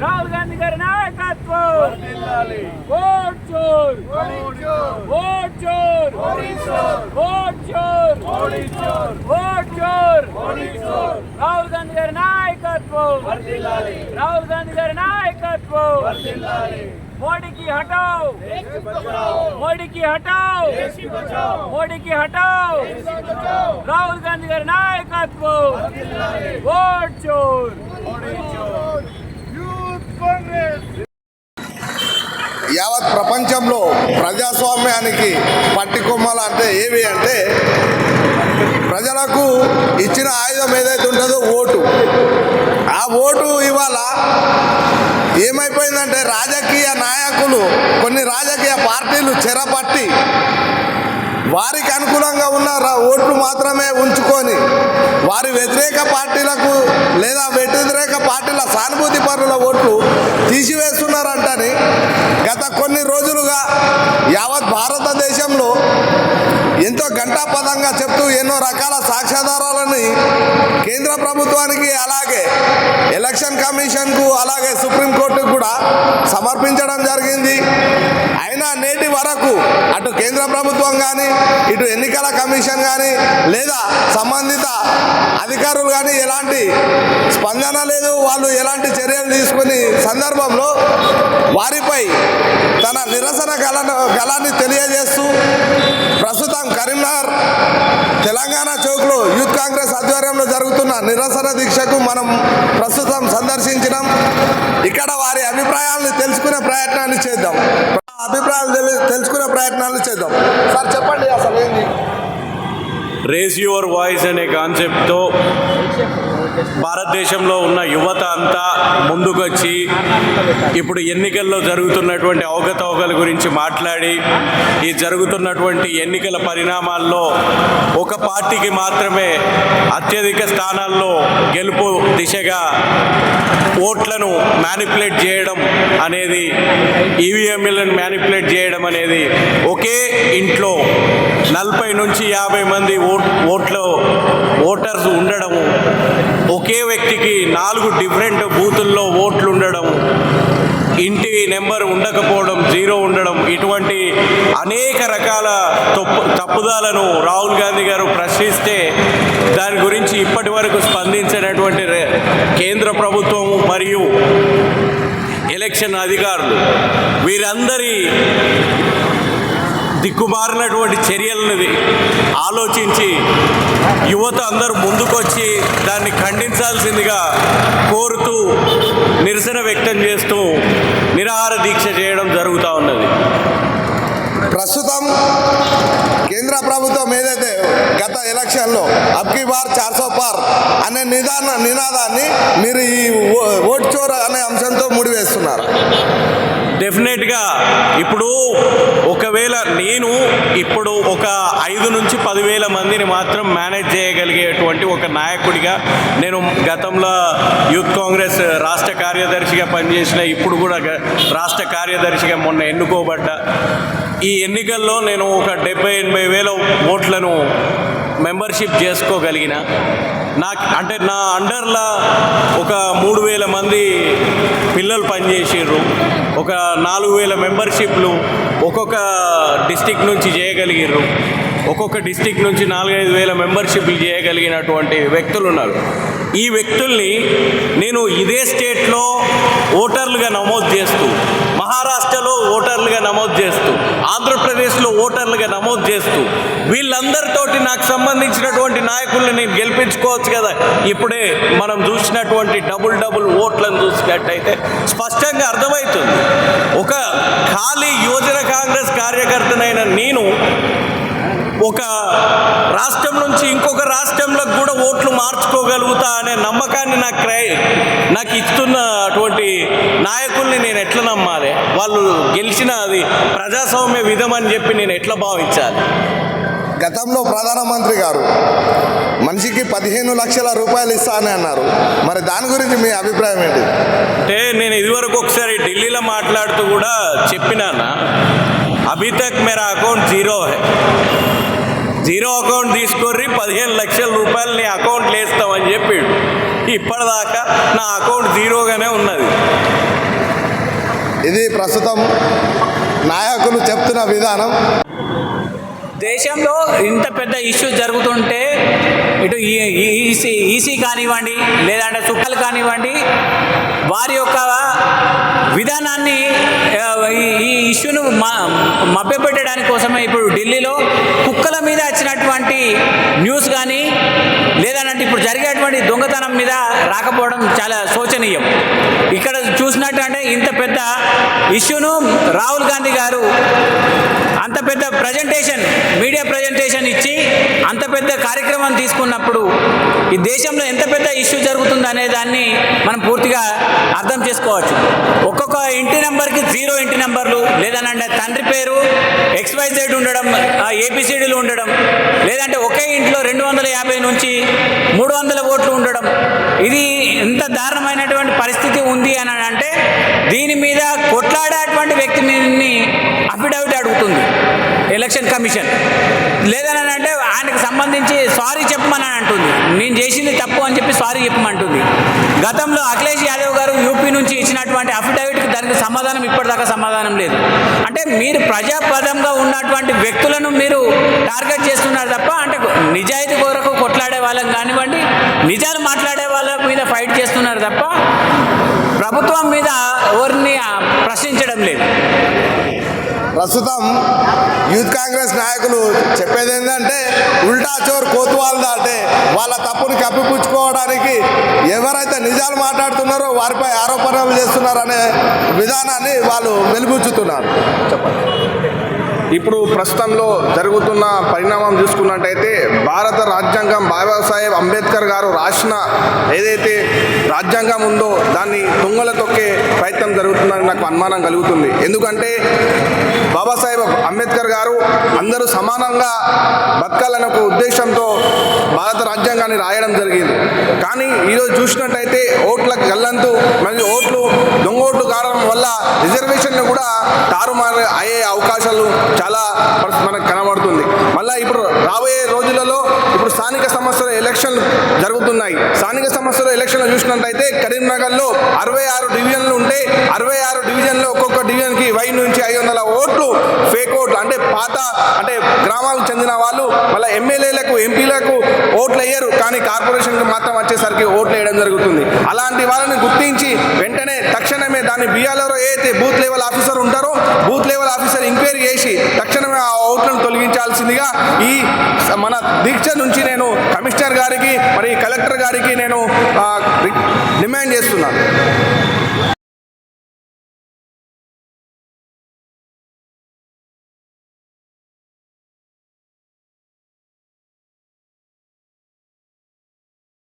Raul Gandhi Karnayakatwa Vote Chor Vote Chor vote चोर। Vote चोर। Vote चोर। मोदी राहुल गांधी గారి నాయకత్వం వర్ధిల్లాలి मोदी की हटाओ मोदी की हटाओ मोदी की हटाओ राहुल गांधी का नायकत्व वोट चोर। ప్రపంచంలో ప్రజాస్వామ్యానికి పట్టికొమ్మలు అంటే ఏవి అంటే ప్రజలకు ఇచ్చిన ఆయుధం ఏదైతే ఉంటుందో ఓటు. ఆ ఓటు ఇవాళ ఏమైపోయిందంటే రాజకీయ నాయకులు కొన్ని రాజకీయ పార్టీలు చెరపట్టి వారికి అనుకూలంగా ఉన్న ఓట్లు మాత్రమే ఉంచుకొని వారి వ్యతిరేక పార్టీలకు లేదా వ్యతిరేక పార్టీల సానుభూతి పరుల ఓట్లు తీసివేస్తున్నారంటని కొన్ని రోజులుగా యావత్ భారతదేశంలో ఎంతో ఘంటాపదంగా చెప్తూ ఎన్నో రకాల సాక్ష్యాధారాలని కేంద్ర ప్రభుత్వానికి అలాగే ఎలక్షన్ కమిషన్కు అలాగే సుప్రీంకోర్టుకు కూడా సమర్పించడం జరిగింది. అయినా నేటి వరకు అటు కేంద్ర ప్రభుత్వం కానీ ఇటు ఎన్నికల కమిషన్ కానీ లేదా సంబంధిత అధికారులు కానీ ఎలాంటి స్పందన లేదు. వాళ్ళు ఎలాంటి చర్యలు తీసుకుని సందర్భంలో వారిపై తన నిరసన గలను గలాన్ని తెలియజేస్తూ ప్రస్తుతం కరీంనగర్ తెలంగాణ చౌక్లో యూత్ కాంగ్రెస్ ఆధ్వర్యంలో జరుగుతున్న నిరసన దీక్షకు మనం ప్రస్తుతం సందర్శించినాం. ఇక్కడ వారి అభిప్రాయాలను తెలుసుకునే ప్రయత్నాన్ని చేద్దాం. అభిప్రాయాలు తెలుసుకునే ప్రయత్నాలు చేద్దాం. సార్ చెప్పండి అసలు ఏంది? రేస్ యువర్ వాయిస్ అనే కాన్సెప్ట్తో భారతదేశంలో ఉన్న యువత అంతా ముందుకొచ్చి ఇప్పుడు ఎన్నికల్లో జరుగుతున్నటువంటి అవకతవకల గురించి మాట్లాడి ఈ జరుగుతున్నటువంటి ఎన్నికల పరిణామాల్లో ఒక పార్టీకి మాత్రమే అత్యధిక స్థానాల్లో గెలుపు దిశగా ఓట్లను మ్యానిపులేట్ చేయడం అనేది ఈవీఎంలను మ్యానిపులేట్ చేయడం అనేది ఒకే ఇంట్లో నలభై నుంచి యాభై మంది ఓట్ ఓట్లు ఓటర్స్ ఉండడము ఒకే వ్యక్తికి నాలుగు డిఫరెంట్ బూతుల్లో ఓట్లు ఉండడం ఇంటి నెంబర్ ఉండకపోవడం జీరో ఉండడం ఇటువంటి అనేక రకాల తప్పు తప్పుదాలను రాహుల్ గాంధీ గారు ప్రశ్నిస్తే దాని గురించి ఇప్పటి వరకు స్పందించినటువంటి కేంద్ర ప్రభుత్వం మరియు ఎలక్షన్ అధికారులు వీరందరి దిక్కుమారినటువంటి చర్యలని ఆలోచించి యువత అందరూ ముందుకొచ్చి దాన్ని ఖండించాల్సిందిగా కోరుతూ నిరసన వ్యక్తం చేస్తూ నిరాహార దీక్ష చేయడం జరుగుతూ ఉన్నది. ప్రస్తుతం కేంద్ర ప్రభుత్వం ఏదైతే గత ఎలక్షన్లో అబ్కి బార్ చార్సో పార్ అనే నిదాన నినాదాన్ని మీరు ఈ ఓ- ఓట్ చోర్ అనే అంశంతో ముడివేస్తున్నారు. డెఫినెట్గా ఇప్పుడు ఒకవేళ నేను ఇప్పుడు ఒక ఐదు నుంచి పదివేల మందిని మాత్రం మేనేజ్ చేయగలిగేటువంటి ఒక నాయకుడిగా నేను గతంలో యూత్ కాంగ్రెస్ రాష్ట్ర కార్యదర్శిగా పనిచేసిన ఇప్పుడు కూడా రాష్ట్ర కార్యదర్శిగా మొన్న ఎన్నుకోబడ్డ ఈ ఎన్నికల్లో నేను ఒక డెబ్బై ఎనభై వేల ఓట్లను మెంబర్షిప్ చేసుకోగలిగిన నాకు అంటే నా అండర్లో ఒక మూడు వేల మంది పిల్లలు పనిచేసారు ఒక నాలుగు వేల మెంబర్షిప్లు ఒక్కొక్క డిస్టిక్ నుంచి చేయగలిగారు ఒక్కొక్క డిస్టిక్ నుంచి నాలుగైదు వేల మెంబర్షిప్లు చేయగలిగినటువంటి వ్యక్తులు ఉన్నారు ఈ వ్యక్తుల్ని నేను ఇదే స్టేట్లో ఓటర్లుగా నమోదు చేస్తూ మహారాష్ట్రలో ఓటర్లుగా నమోదు చేస్తూ ఆంధ్రప్రదేశ్లో ఓటర్లుగా నమోదు చేస్తూ వీళ్ళందరితోటి నాకు సంబంధించినటువంటి నాయకుల్ని నేను గెలిపించుకోవచ్చు కదా. ఇప్పుడే మనం చూసినటువంటి డబుల్ డబుల్ ఓట్లను చూసినట్టయితే స్పష్టంగా అర్థమవుతుంది. ఒక ఖాళీ యువజన కాంగ్రెస్ కార్యకర్తనే నేను ఒక రాష్ట్రం నుంచి ఇంకొక రాష్ట్రంలోకి కూడా ఓట్లు మార్చుకోగలుగుతా అనే నమ్మకాన్ని నాకు క్రై నాకు ఇస్తున్న అటువంటి నాయకుల్ని నేను ఎట్లా నమ్మాలి? వాళ్ళు గెలిచిన అది ప్రజాస్వామ్య విధం అని చెప్పి నేను ఎట్లా భావించాలి? గతంలో ప్రధానమంత్రి గారు మనిషికి పదిహేను లక్షల రూపాయలు ఇస్తా అని అన్నారు. మరి దాని గురించి మీ అభిప్రాయం ఏంటి? అంటే నేను ఇదివరకు ఒకసారి ఢిల్లీలో మాట్లాడుతూ కూడా చెప్పినానా? అభీ తక్ మేరా అకౌంట్ జీరో హై. జీరో అకౌంట్ తీసుకొని పదిహేను లక్షల రూపాయలు నీ అకౌంట్లో వేస్తామని చెప్పాడు ఇప్పటిదాకా నా అకౌంట్ జీరోగానే ఉన్నది ఇది ప్రస్తుతం నాయకులు చెప్తున్న విధానం దేశంలో ఇంత పెద్ద ఇష్యూ జరుగుతుంటే ఇటు ఈ- ఈ- ఈసీ ఈసీ కానివ్వండి లేదంటే సుఖాలు కానివ్వండి వారి యొక్క విధానాన్ని ఈ- ఈ ఇష్యూను మభ్యపెట్టడానికి కోసమే ఇప్పుడు ఢిల్లీలో కుక్కల మీద వచ్చినటువంటి న్యూస్ కానీ లేదనంటే ఇప్పుడు జరిగేటువంటి దొంగతనం మీద రాకపోవడం చాలా శోచనీయం. ఇక్కడ చూసినట్టు అంటే ఇంత పెద్ద ఇష్యూను రాహుల్ గాంధీ గారు అంత పెద్ద ప్రజెంటేషన్ మీడియా ప్రజెంటేషన్ ఇచ్చి అంత పెద్ద కార్యక్రమం తీసుకున్నప్పుడు ఈ దేశంలో ఎంత పెద్ద ఇష్యూ జరుగుతుంది అనే దాన్ని మనం పూర్తిగా అర్థం చేసుకోవచ్చు. ఒక్కొక్క ఇంటి నెంబర్కి జీరో ఇంటి నెంబర్లు లేదనంటే తండ్రి పేరు ఎక్స్వైజెడ్ ఉండడం ఏపీసీడీలు ఉండడం లేదంటే ఒకే ఇంట్లో రెండు వందల యాభై నుంచి మూడు వందల ఓట్లు ఉండడం. ఇది ఇంత దారుణమైనటువంటి పరిస్థితి ఉంది అని అంటే దీని మీద కొట్లాడేటువంటి వ్యక్తిని అఫిడవిట్ అడుగుతుంది. Election commission. లేదనంటే ఆయనకు సంబంధించి సారీ చెప్పమని అంటుంది. నేను చేసింది తప్పు అని చెప్పి సారీ చెప్పమంటుంది. గతంలో అఖిలేష్ యాదవ్ గారు యూపీ నుంచి ఇచ్చినటువంటి అఫిడవిట్కి దానికి సమాధానం ఇప్పటిదాకా సమాధానం లేదు. అంటే మీరు ప్రజాపదంగా ఉన్నటువంటి వ్యక్తులను మీరు టార్గెట్ చేస్తున్నారు తప్ప అంటే నిజాయితీ కొరకు కొట్లాడే వాళ్ళకి కానివ్వండి నిజాలు మాట్లాడే వాళ్ళ మీద ఫైట్ చేస్తున్నారు తప్ప ప్రభుత్వం మీద ఎవరిని ఆ, ప్రస్తుతం యూత్ కాంగ్రెస్ నాయకులు చెప్పేది ఏంటంటే ఉల్టా చోర్ కోతువాల్ దాటే వాళ్ళ తప్పుని కప్పిపుచ్చుకోవడానికి ఎవరైతే నిజాలు మాట్లాడుతున్నారో వారిపై ఆరోపణలు చేస్తున్నారనే విధానాన్ని వాళ్ళు వెలిబుచ్చుతున్నారు. ఇప్పుడు ప్రస్తుతంలో జరుగుతున్న పరిణామం చూసుకున్నట్టయితే భారత రాజ్యాంగం బాబా సాహెబ్ అంబేద్కర్ గారు రాసిన ఏదైతే రాజ్యాంగం ఉందో దాన్ని తుంగల తొక్కే ప్రయత్నం జరుగుతుందని నాకు అనుమానం కలుగుతుంది. ఎందుకంటే బాబాసాహెబ్ అంబేద్కర్ గారు అందరూ సమానంగా బతకాలనే ఒక ఉద్దేశంతో భారత రాజ్యాంగాన్ని రాయడం జరిగింది. కానీ ఈరోజు చూసినట్టయితే ఓట్ల గల్లంతు మరియు ఓట్లు దొంగ ఓట్లు కారణం వల్ల రిజర్వేషన్లు కూడా తారుమారు అయ్యే అవకాశాలు చాలా మనకు కనబడుతుంది. మళ్ళీ ఇప్పుడు రాబోయే రోజులలో ఇప్పుడు స్థానిక సంస్థల ఎలక్షన్ జరుగుతున్నాయి. ఎలక్షన్ సంస్థల చూసినట్లయితే కరీంనగర్లో అరవై ఆరు డివిజన్లు ఉంటే అరవై ఆరు డివిజన్లో ఒక్కొక్క డివిజన్కి వెయ్యి నుంచి ఐదు వందల ఓట్లు ఫేక్ ఓట్లు అంటే పాత అంటే గ్రామాలకు చెందిన వాళ్ళు మళ్ళీ ఎమ్మెల్యేలకు ఎంపీలకు ఓట్లు వేయరు కానీ కార్పొరేషన్కి మాత్రం వచ్చేసరికి ఓట్లు వేయడం జరుగుతుంది. అలాంటి వాళ్ళని గుర్తించి వెంటనే తక్షణమే దాన్ని బిఆర్ఓ ఏదైతే బూత్ లెవెల్ ఆఫీసర్ ఉంటారో బూత్ లెవెల్ ఆఫీసర్ ఎంక్వైరీ చేసి తక్షణమే ఆ ఓట్లను తొలగించాల్సిందిగా ఈ మన దీక్ష నుంచి నేను కమిషనర్ గారికి మరి కలెక్టర్ గారికి నేను డిమాండ్ చేస్తున్నాను